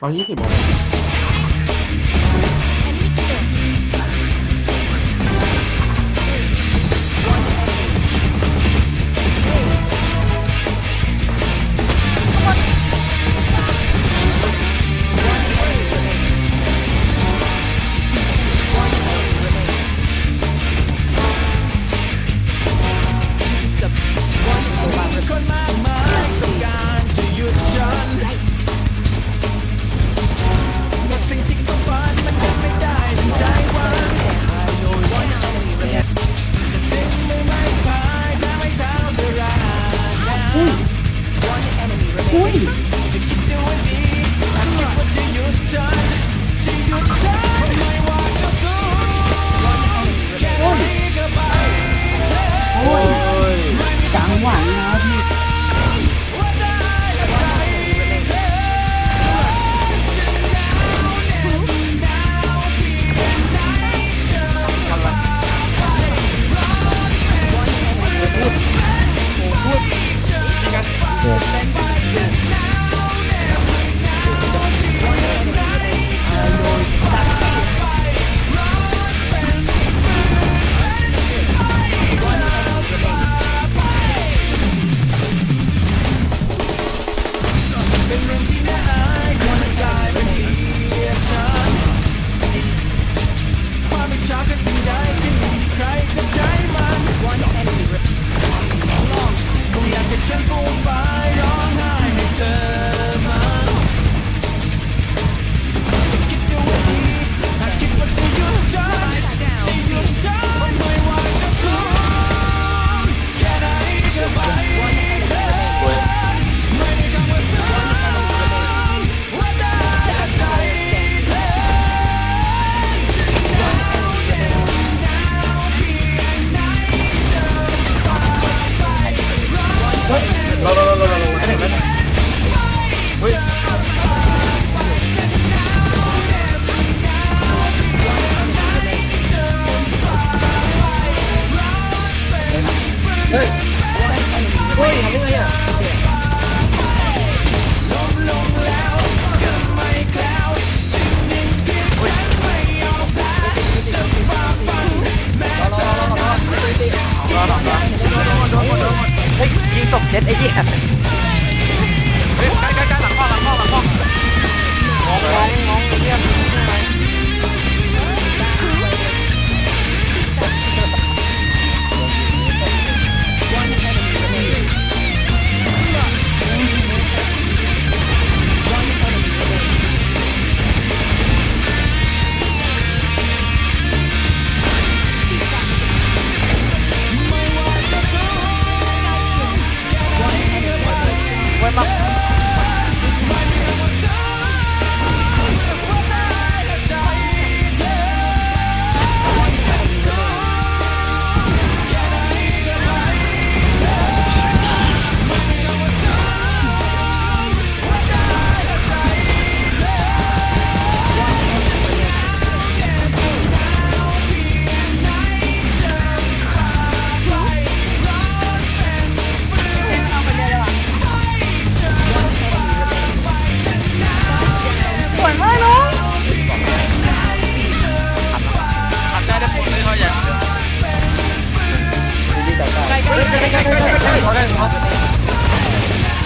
啊一技能 อุ้ยอุ้ย 前锋法哎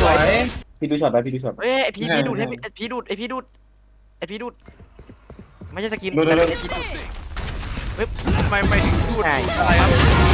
สวยพี่ดูช็อตไปพี่ดูช็อตไปเฮ้ยไอพี่ดูดให้ไอพี่ดูดไอพี่ดูดไอพี่ดูดไม่ใช่สกินแต่เป็นไอพีดูดเฮ้ไม่ถึงพูดอะไรครับ